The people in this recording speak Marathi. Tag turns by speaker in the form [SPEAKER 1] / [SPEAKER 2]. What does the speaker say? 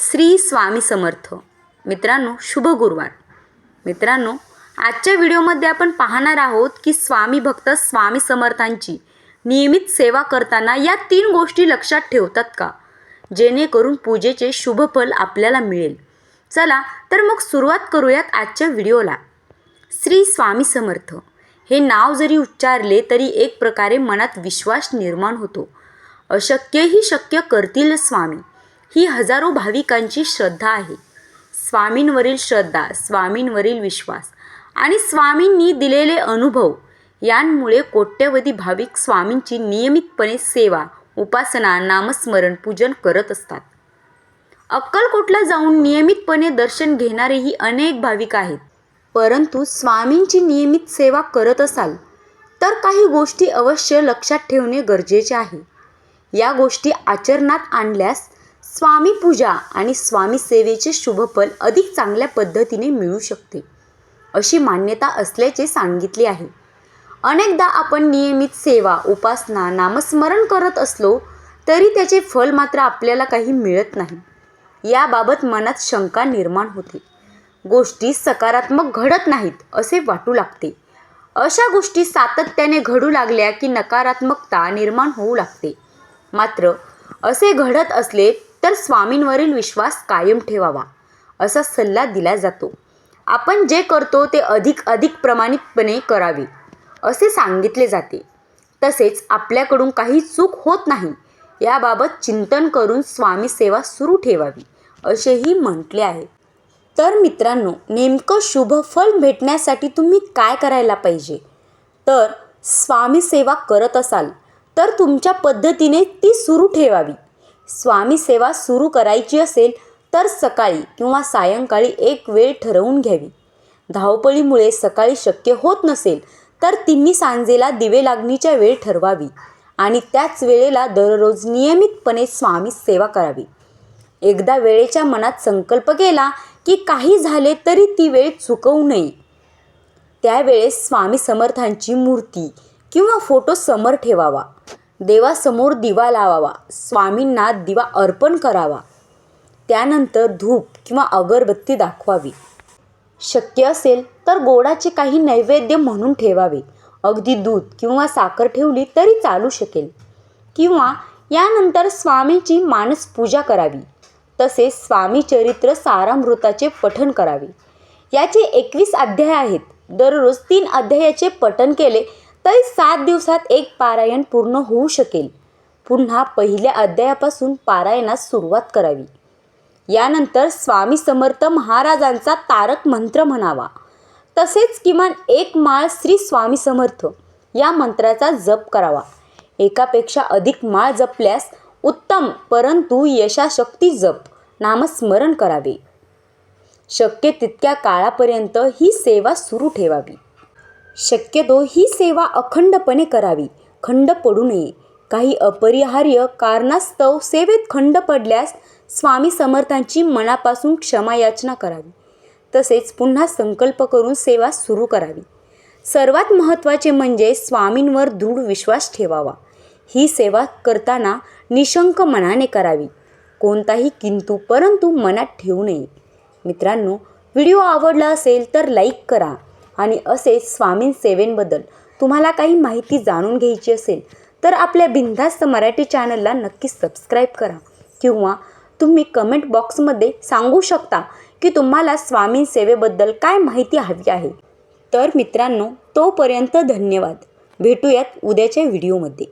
[SPEAKER 1] श्री स्वामी समर्थ. मित्रांनो शुभ गुरुवार. मित्रांनो आजच्या व्हिडिओमध्ये आपण पाहणार आहोत की स्वामी भक्त स्वामी समर्थांची नियमित सेवा करताना या तीन गोष्टी लक्षात ठेवतात का? जेणेकरून पूजेचे शुभ फल आपल्याला मिळेल. चला तर मग सुरुवात करूयात आजच्या व्हिडिओला. श्री स्वामी समर्थ. हे नाव जरी उच्चारले तरी एक प्रकारे मनात विश्वास निर्माण होतो. अशक्यही शक्य करतील स्वामी. ही हजारो भाविकांची श्रद्धा आहे. स्वामींवरील श्रद्धा स्वामींवरील विश्वास आणि स्वामींनी दिलेले अनुभव यांमुळे कोट्यवधी भाविक स्वामींची नियमितपणे सेवा उपासना नामस्मरण पूजन करत असतात. अक्कलकोटला जाऊन नियमितपणे दर्शन घेणारेही अनेक भाविक आहेत. परंतु स्वामींची नियमित सेवा करत असाल तर काही गोष्टी अवश्य लक्षात ठेवणे गरजेचे आहे. या गोष्टी आचरणात आणल्यास स्वामी पूजा आणि स्वामी सेवेचे शुभफल अधिक चांगल्या पद्धतीने मिळू शकते अशी मान्यता असल्याचे सांगितले आहे. अनेकदा आपण नियमित सेवा उपासना नामस्मरण करत असलो तरी त्याचे फल मात्र आपल्याला काही मिळत नाही. याबाबत मनात शंका निर्माण होते. गोष्टी सकारात्मक घडत नाहीत असे वाटू लागते. अशा गोष्टी सातत्याने घडू लागल्या की नकारात्मकता निर्माण होऊ लागते. मात्र असे घडत असले तर स्वामींवरील विश्वास कायम ठेवावा असा सल्ला दिला जातो. आपण जे करतो ते अधिक अधिक प्रमाणितपणे करावे असे सांगितले जाते. तसेच आपल्याकडून काही चूक होत नाही याबाबत चिंतन करून स्वामी सेवा सुरू ठेवावी असेही म्हटले आहे. तर मित्रांनो नेमकं शुभ फल भेटण्यासाठी तुम्ही काय करायला पाहिजे? तर स्वामी सेवा करत असाल तर तुमच्या पद्धतीने ती सुरू ठेवावी. स्वामी सेवा सुरू करायची असेल तर सकाळी किंवा सायंकाळी एक वेळ ठरवून घ्यावी. धावपळीमुळे सकाळी शक्य होत नसेल तर तिन्ही सांजेला दिवे लागणीच्या वेळ ठरवावी आणि त्याच वेळेला दररोज नियमितपणे स्वामी सेवा करावी. एकदा वेळेच्या मनात संकल्प केला की काही झाले तरी ती वेळ चुकवू नये. त्यावेळेस स्वामी समर्थांची मूर्ती किंवा फोटो समोर ठेवावा. देवासमोर दिवा लावावा स्वामींना दिवा अर्पण करावा. त्यानंतर धूप किंवा अगरबत्ती दाखवावी. शक्य असेल तर गोडाचे काही नैवेद्य म्हणून ठेवावे. अगदी दूध किंवा साखर ठेवली तरी चालू शकेल. किंवा यानंतर स्वामीची मानस पूजा करावी. तसेच स्वामी चरित्र सारामृताचे पठण करावे. याचे एकवीस अध्याय आहेत. दररोज तीन अध्यायाचे पठण केले तरी सात दिवसात एक पारायण पूर्ण होऊ शकेल. पुन्हा पहिल्या अध्यायापासून पारायणास सुरुवात करावी. यानंतर स्वामी समर्थ महाराजांचा तारक मंत्र म्हणावा. तसेच किमान एक माळ श्री स्वामी समर्थ या मंत्राचा जप करावा. एकापेक्षा अधिक माळ जपल्यास उत्तम परंतु यशाशक्ती जप नामस्मरण करावे. शक्य तितक्या काळापर्यंत ही सेवा सुरू ठेवावी. शक्यतो ही सेवा अखंडपणे करावी. खंड पडू नये. काही अपरिहार्य कारणास्तव सेवेत खंड पडल्यास स्वामी समर्थांची मनापासून क्षमायाचना करावी. तसेच पुन्हा संकल्प करून सेवा सुरू करावी. सर्वात महत्त्वाचे म्हणजे स्वामींवर दृढ विश्वास ठेवावा. ही सेवा करताना निशंक मनाने करावी. कोणताही किंतू परंतु मनात ठेवू नये. मित्रांनो व्हिडिओ आवडला असेल तर लाईक करा. आणि असेच स्वामीं सेवेंबद्दल तुम्हाला काही माहिती जाणून घ्यायची असेल तर आपल्या बिनधास्त मराठी चॅनलला नक्की सबस्क्राईब करा. किंवा तुम्ही कमेंट बॉक्समध्ये सांगू शकता की तुम्हाला स्वामी सेवेबद्दल काय माहिती हवी आहे. तर मित्रांनो तोपर्यंत धन्यवाद. भेटूयात उद्याच्या व्हिडिओमध्ये.